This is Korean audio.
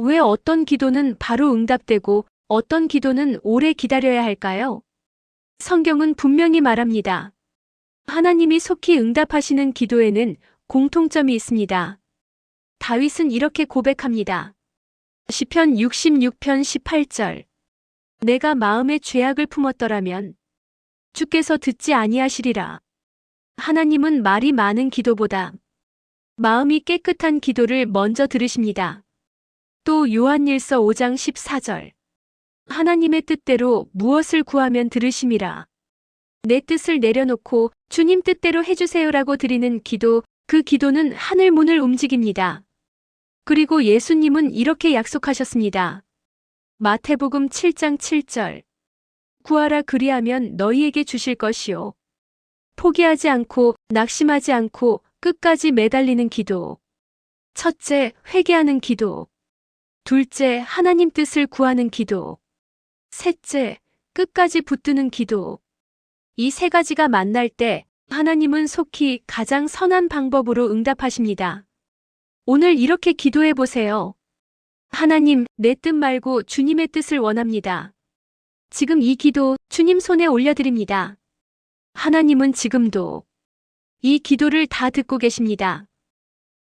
왜 어떤 기도는 바로 응답되고 어떤 기도는 오래 기다려야 할까요? 성경은 분명히 말합니다. 하나님이 속히 응답하시는 기도에는 공통점이 있습니다. 다윗은 이렇게 고백합니다. 시편 66편 18절. 내가 마음의 죄악을 품었더라면 주께서 듣지 아니하시리라. 하나님은 말이 많은 기도보다 마음이 깨끗한 기도를 먼저 들으십니다. 또 요한일서 5장 14절. 하나님의 뜻대로 무엇을 구하면 들으심이라. 내 뜻을 내려놓고 주님 뜻대로 해주세요라고 드리는 기도, 그 기도는 하늘 문을 움직입니다. 그리고 예수님은 이렇게 약속하셨습니다. 마태복음 7장 7절. 구하라 그리하면 너희에게 주실 것이요. 포기하지 않고 낙심하지 않고 끝까지 매달리는 기도. 첫째, 회개하는 기도. 둘째, 하나님 뜻을 구하는 기도. 셋째, 끝까지 붙드는 기도. 이 세 가지가 만날 때 하나님은 속히 가장 선한 방법으로 응답하십니다. 오늘 이렇게 기도해 보세요. 하나님, 내 뜻 말고 주님의 뜻을 원합니다. 지금 이 기도 주님 손에 올려드립니다. 하나님은 지금도 이 기도를 다 듣고 계십니다.